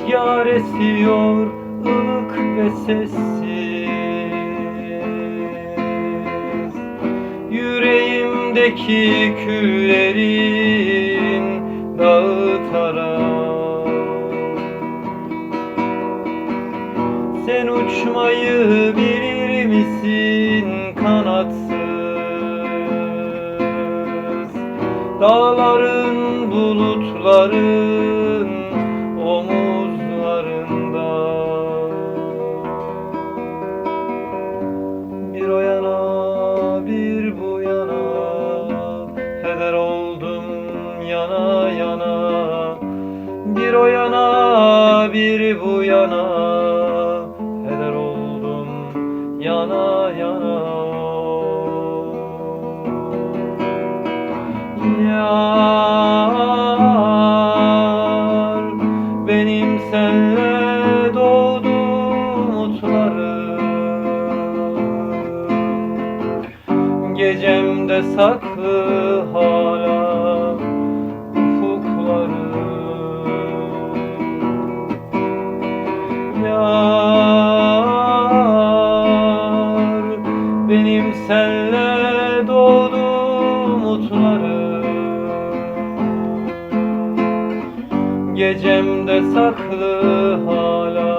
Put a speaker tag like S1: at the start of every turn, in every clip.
S1: Rüzgar esiyor ılık ve sessiz. Yüreğimdeki küllerin dağıtarak Sen uçmayı bilir misin kanatsız? Dağların bulutların yana yana. Bir o yana bir bu yana. Heder oldum yana yana. Yar benim senle doğduğum umutlarım Gecemde saklı hala senle doğduğum umutlarım Gecemde saklı hala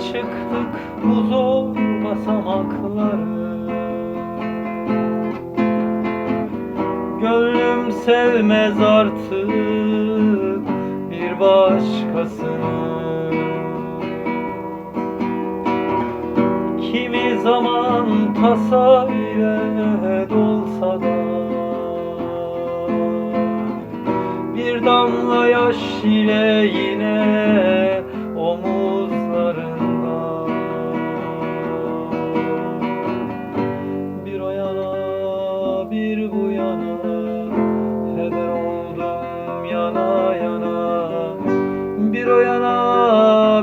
S1: çıktık bu zor basamakları Gönlüm sevmez artık bir başkasını. Kimi zaman tasa ile dolsa da Bir damla yaş ile yine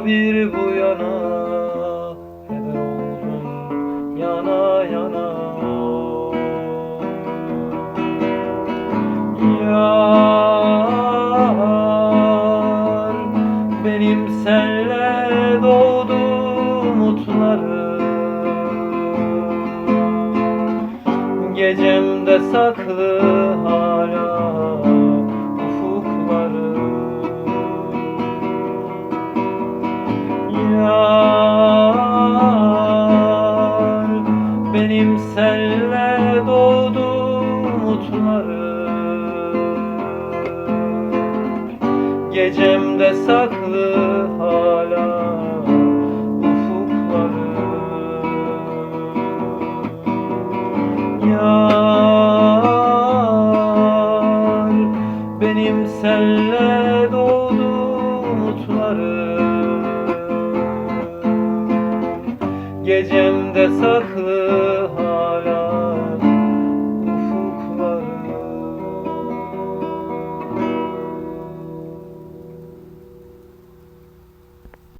S1: bir bu yana Heder oldum yana yana. Yar benim senle doğduğum umutlarım. Gecemde saklı hala benim senle doğduğum umutlarım. Gecemde saklı hala ufuklarım. Yar benim senle doğduğum umutlarım. Gecemde saklı